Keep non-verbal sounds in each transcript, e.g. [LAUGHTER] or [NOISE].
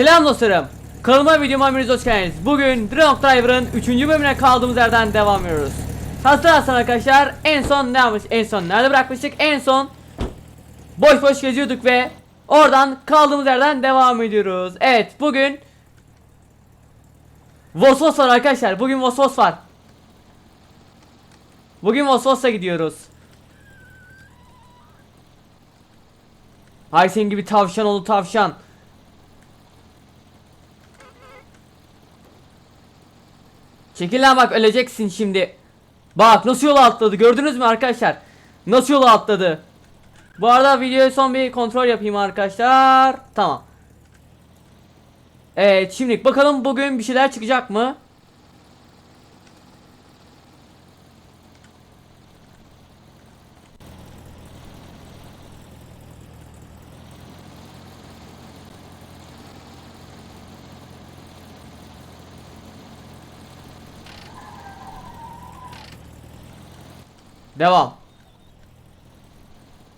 Selam dostlarım. Kanalıma videoma hepiniz hoş geldiniz. Bugün Dronok Driver'ın 3. bölümüne kaldığımız yerden devam ediyoruz. Hatırlarsan arkadaşlar en son ne yapmış? En son nerede bırakmıştık? En son boş boş geziyorduk ve oradan kaldığımız yerden devam ediyoruz. Evet bugün Vosvos var arkadaşlar. Bugün Vosvos var. Bugün Vosvos'a gidiyoruz. Hay senin gibi tavşan oldu tavşan. Çekil lan bak öleceksin şimdi. Bak nasıl yola atladı gördünüz mü arkadaşlar? Nasıl yola atladı? Bu arada videoyu son bir kontrol yapayım arkadaşlar. Tamam. Evet şimdi bakalım bugün bir şeyler çıkacak mı? Devam.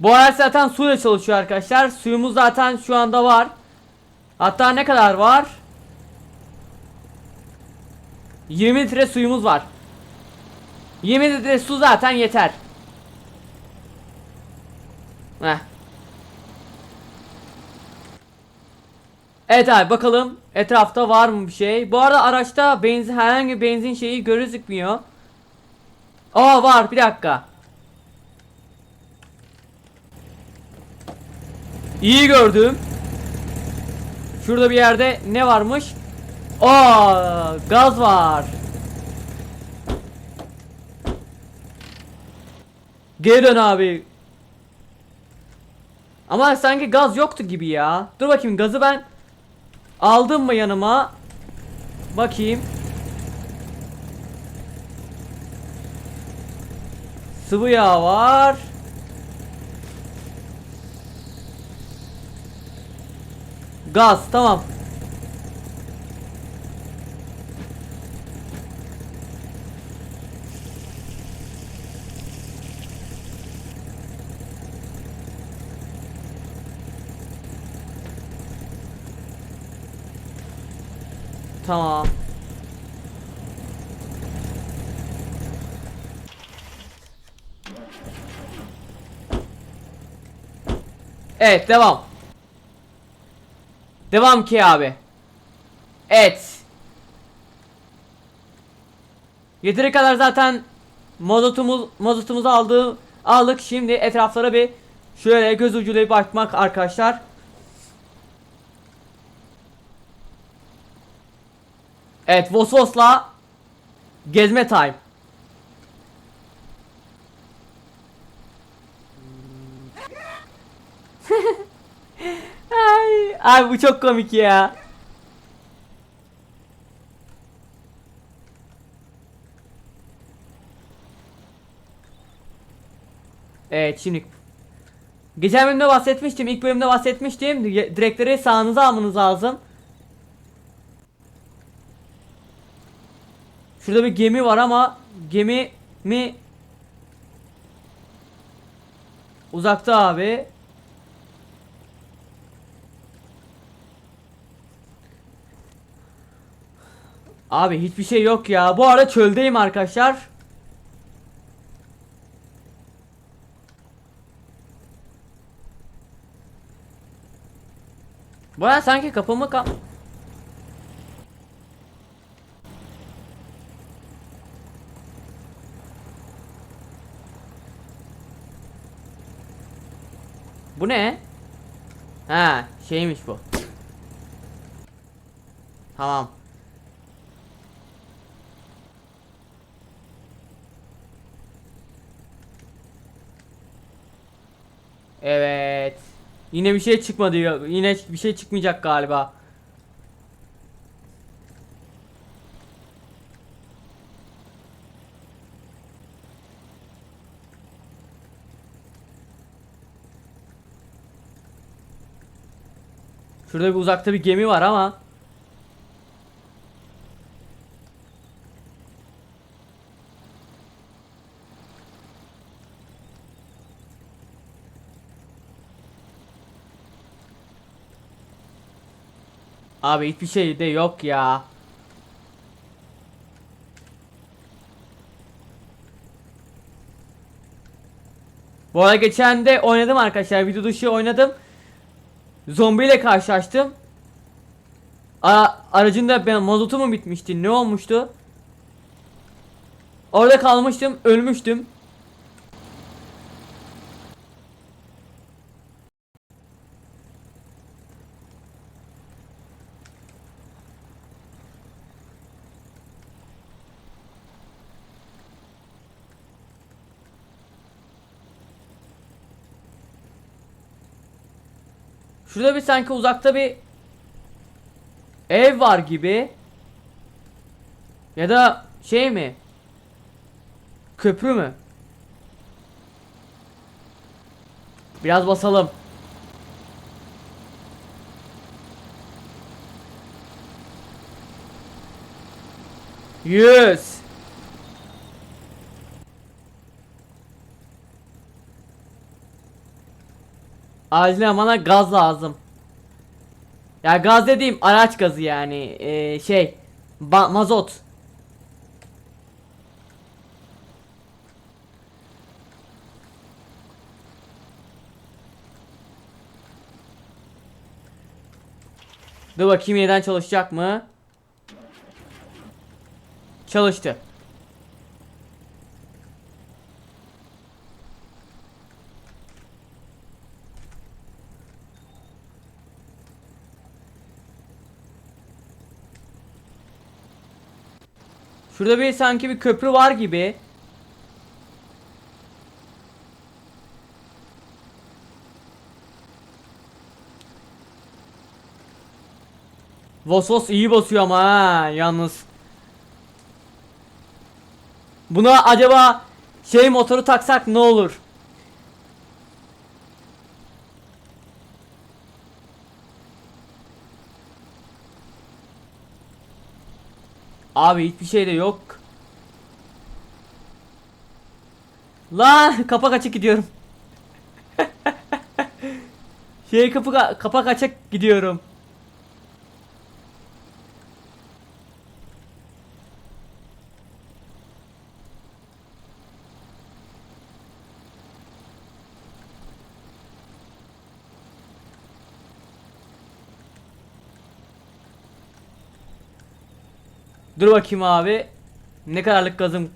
Bu araç zaten suyla çalışıyor arkadaşlar. Suyumuz zaten şu anda var. Hatta ne kadar var? 20 litre suyumuz var. 20 litre su zaten yeter. Heh. Evet abi bakalım etrafta var mı bir şey. Bu arada araçta benzin herhangi bir benzin şeyi gözükmüyor. Aa var bir dakika. İyi gördüm. Şurada bir yerde ne varmış? Aa gaz var. Geri dön abi. Ama sanki gaz yoktu gibi ya. Dur bakayım gazı ben aldım mı yanıma? Bakayım. Sıvı yağ var. Gaz tamam. Tamam. Evet devam. Devam ki abi. Evet. Yeteri kadar zaten mazotumuz mazotumuzu aldı aldık. Şimdi etraflara bir şöyle göz ucuyla bakmak arkadaşlar. Evet Vosvos'la gezme time. [LAUGHS] Ay, abi bu çok komik ya. Evet şimdi Geçen bölümde bahsetmiştim. ilk bölümde bahsetmiştim. Di- Direkleri sağınıza almanız lazım. Şurada bir gemi var ama gemi mi uzakta abi. Abi hiçbir şey yok ya. Bu arada çöldeyim arkadaşlar. Baya sanki kapımı kap... Bu ne? Ha, şeymiş bu. Tamam. Evet. Yine bir şey çıkmadı. Yine bir şey çıkmayacak galiba. Şurada bir uzakta bir gemi var ama Abi hiçbir şey de yok ya. Bu arada geçen de oynadım arkadaşlar. Video dışı oynadım. Zombiyle karşılaştım. Ara, aracında ben mazotu mu bitmişti? Ne olmuştu? Orada kalmıştım, ölmüştüm. Şurada bir sanki uzakta bir ev var gibi. Ya da şey mi? Köprü mü? Biraz basalım. Yüz. Acilen bana gaz lazım. Ya gaz dediğim araç gazı yani ee, şey mazot. Dur bakayım yeniden çalışacak mı? Çalıştı. Şurada bir sanki bir köprü var gibi. Vos vos iyi basıyor ama ha yalnız. Buna acaba şey motoru taksak ne olur? Abi hiçbir şey de yok. Lan [LAUGHS] kapak açık gidiyorum. [LAUGHS] şey kapı kapak açık gidiyorum. Dur bakayım abi. Ne kadarlık gazım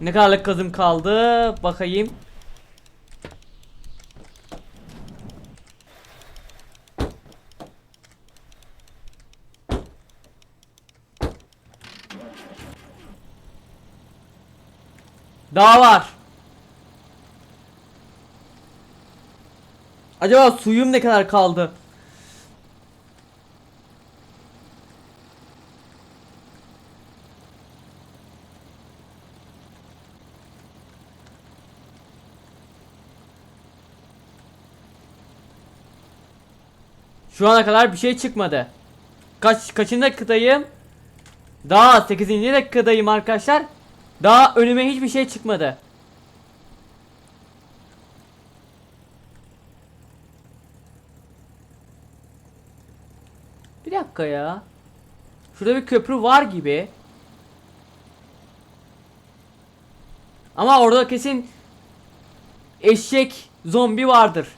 Ne kadarlık gazım kaldı? Bakayım. Daha var. Acaba suyum ne kadar kaldı? Şu ana kadar bir şey çıkmadı. Kaç kaçıncı dakikadayım? Daha 8. dakikadayım arkadaşlar. Daha önüme hiçbir şey çıkmadı. Bir dakika ya. Şurada bir köprü var gibi. Ama orada kesin eşek zombi vardır.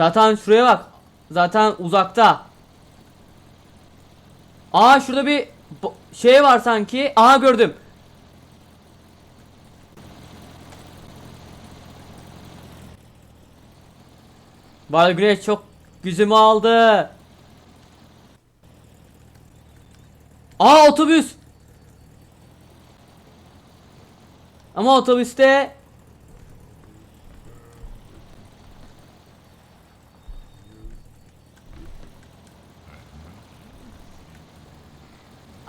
Zaten şuraya bak. Zaten uzakta. Aa şurada bir şey var sanki. Aha gördüm. Bal çok güzümü aldı. Aa otobüs. Ama otobüste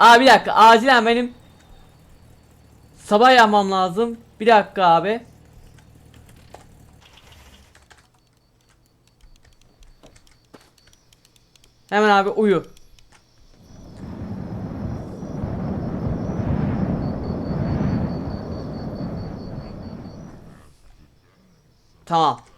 Aa bir dakika acilen benim sabah yapmam lazım. Bir dakika abi. Hemen abi uyu. Tamam.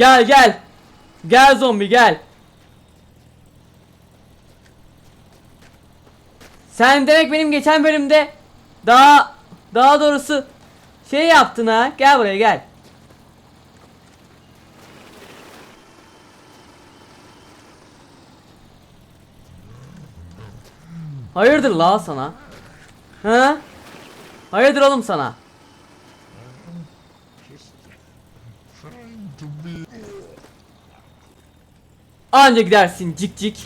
Gel gel. Gel zombi gel. Sen demek benim geçen bölümde daha daha doğrusu şey yaptın ha. Gel buraya gel. Hayırdır la sana? Ha? Hayırdır oğlum sana? Anca gidersin cik cik.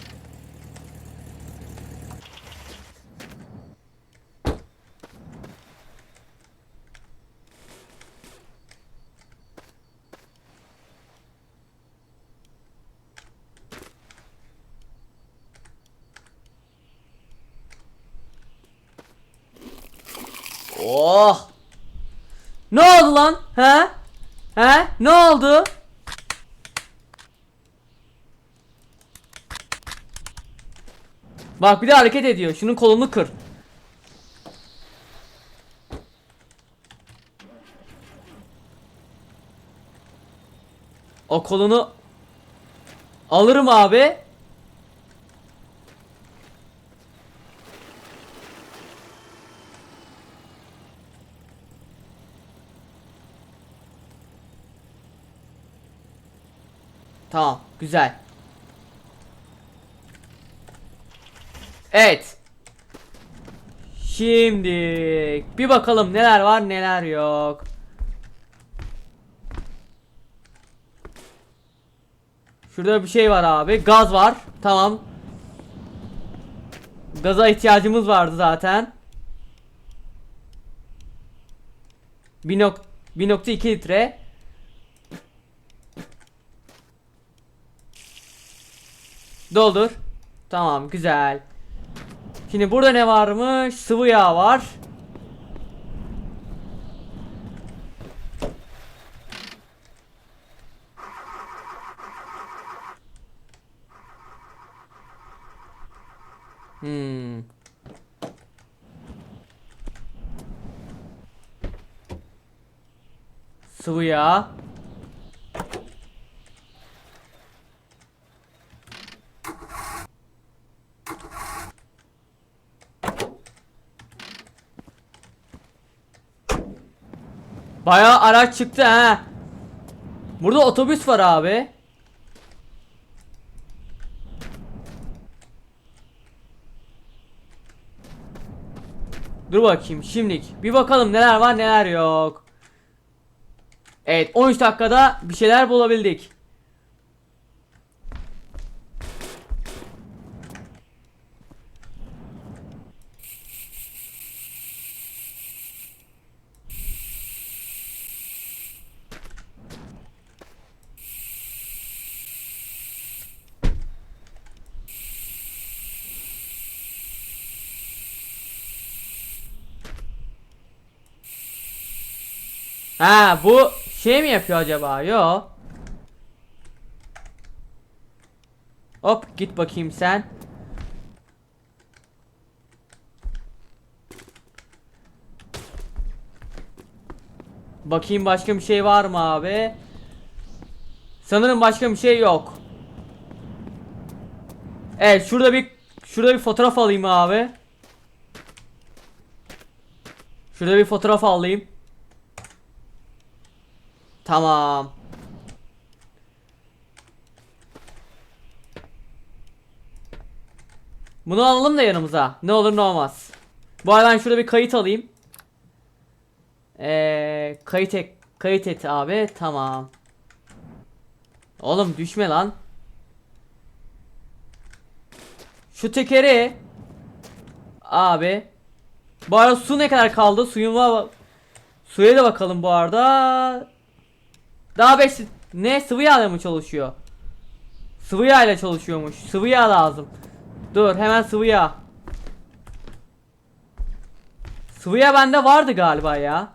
Oh! Ne oldu lan? He? He? Ne oldu? Bak bir de hareket ediyor. Şunun kolunu kır. O kolunu alırım abi. Tamam, güzel. Evet. Şimdi bir bakalım neler var neler yok. Şurada bir şey var abi. Gaz var. Tamam. Gaza ihtiyacımız vardı zaten. 1.2 litre. Doldur. Tamam güzel. Şimdi burada ne varmış? Sıvı yağ var. Hmm. Sıvı yağ. Bayağı araç çıktı ha. Burada otobüs var abi. Dur bakayım şimdilik. Bir bakalım neler var neler yok. Evet 13 dakikada bir şeyler bulabildik. Ha bu şey mi yapıyor acaba? Yo. Hop git bakayım sen. Bakayım başka bir şey var mı abi? Sanırım başka bir şey yok. Evet şurada bir şurada bir fotoğraf alayım abi. Şurada bir fotoğraf alayım. Tamam. Bunu alalım da yanımıza. Ne olur ne olmaz. Bu arada ben şurada bir kayıt alayım. Eee kayıt et, kayıt et abi. Tamam. Oğlum düşme lan. Şu tekeri abi. Bu arada su ne kadar kaldı? Suyun var. Suya da bakalım bu arada. Daha 5 ne sıvı yağla mı çalışıyor? Sıvı yağ ile çalışıyormuş. Sıvı yağ lazım. Dur hemen sıvı yağ. Sıvı yağ bende vardı galiba ya.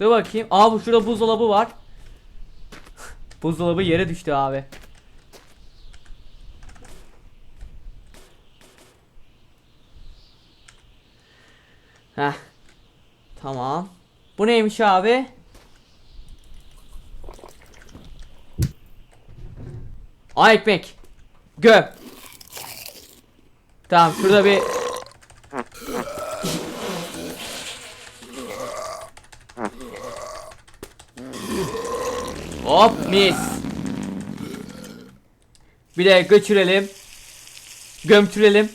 Dur bakayım. Aa bu şurada buzdolabı var. [LAUGHS] Buzdolabı yere düştü abi. Heh. Tamam. Bu neymiş abi? Ay ekmek. Gö. Tamam şurada bir Hop mis. Bir de götürelim. Gömtürelim.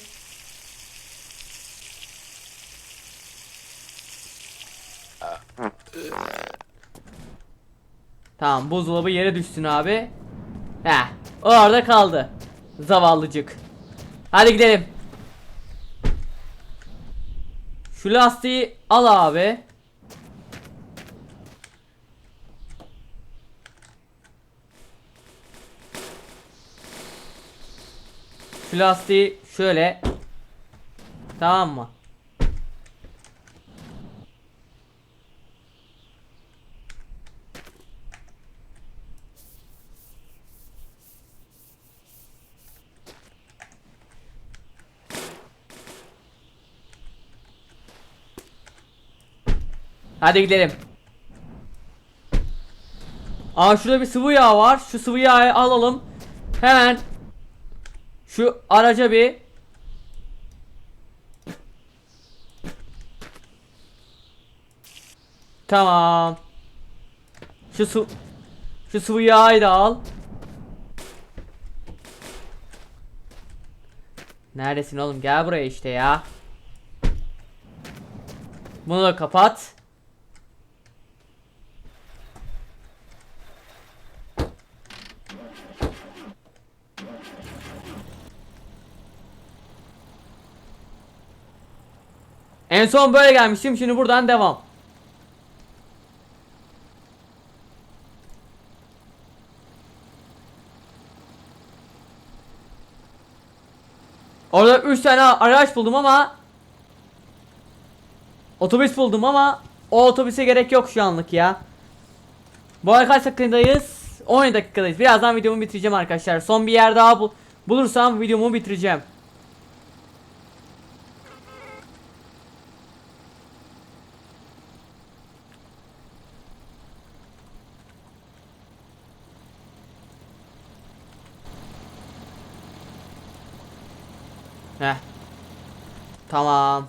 Tamam buzdolabı yere düşsün abi. Heh. Orada kaldı. Zavallıcık. Hadi gidelim. Şu lastiği al abi. Şu lastiği şöyle. Tamam mı? Hadi gidelim. Aa şurada bir sıvı yağ var. Şu sıvı yağı alalım. Hemen şu araca bir Tamam. Şu su şu sıvı yağı da al. Neredesin oğlum? Gel buraya işte ya. Bunu da kapat. En son böyle gelmiştim. Şimdi buradan devam. Orada 3 tane araç buldum ama Otobüs buldum ama o otobüse gerek yok şu anlık ya. Bu arada kaç dakikadayız? 10 dakikadayız. Birazdan videomu bitireceğim arkadaşlar. Son bir yer daha bul bulursam videomu bitireceğim. Tamam.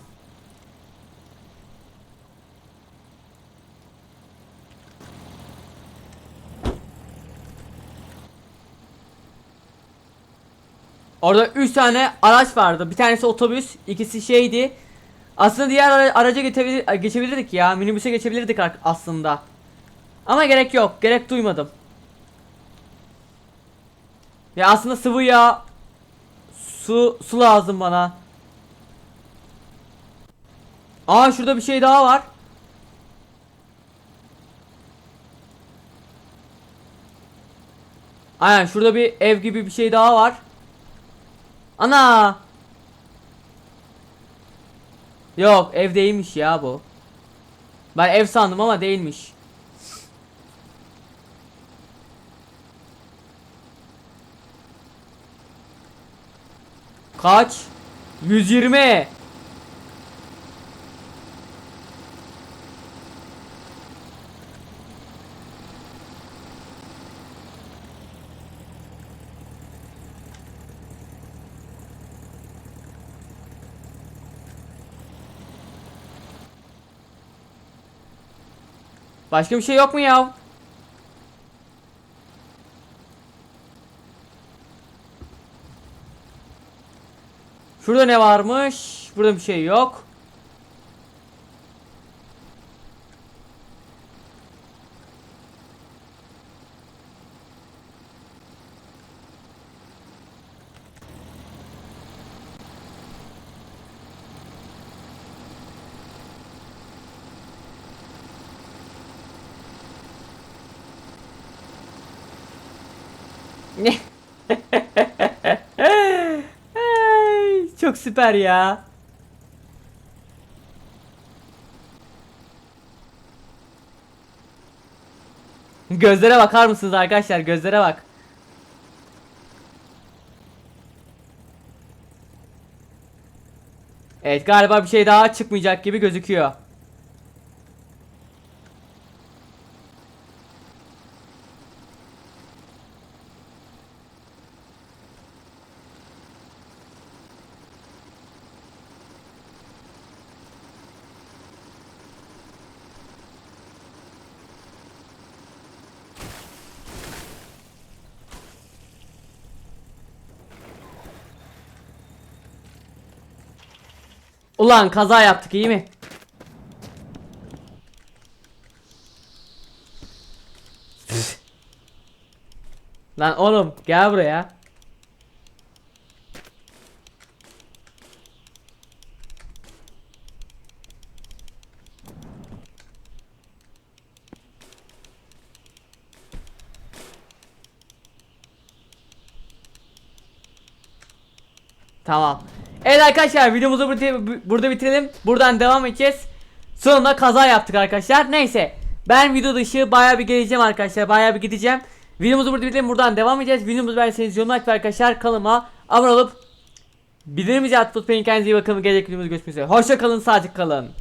Orada 3 tane araç vardı. Bir tanesi otobüs, ikisi şeydi. Aslında diğer ara- araca geçebilir, geçebilirdik ya. Minibüse geçebilirdik aslında. Ama gerek yok. Gerek duymadım. Ya aslında sıvı yağ su su lazım bana. Aa şurada bir şey daha var. Aynen şurada bir ev gibi bir şey daha var. Ana. Yok ev değilmiş ya bu. Ben ev sandım ama değilmiş. Kaç? 120. Başka bir şey yok mu ya? Şurada ne varmış? Burada bir şey yok. Ne? Ay, Çok süper ya. Gözlere bakar mısınız arkadaşlar? Gözlere bak. Evet galiba bir şey daha çıkmayacak gibi gözüküyor. Ulan kaza yaptık iyi mi? Lan oğlum gel buraya. Tamam. Evet arkadaşlar videomuzu burada, bitirelim. Buradan devam edeceğiz. Sonunda kaza yaptık arkadaşlar. Neyse. Ben video dışı bayağı bir geleceğim arkadaşlar. Bayağı bir gideceğim. Videomuzu burada bitirelim. Buradan devam edeceğiz. Videomuzu beğendiyseniz yorum ve arkadaşlar kanalıma abone olup bildirimimizi atıp tutmayın. Kendinize iyi bakın. Gelecek videomuzda görüşmek üzere. Hoşça kalın. Sağlıcakla kalın.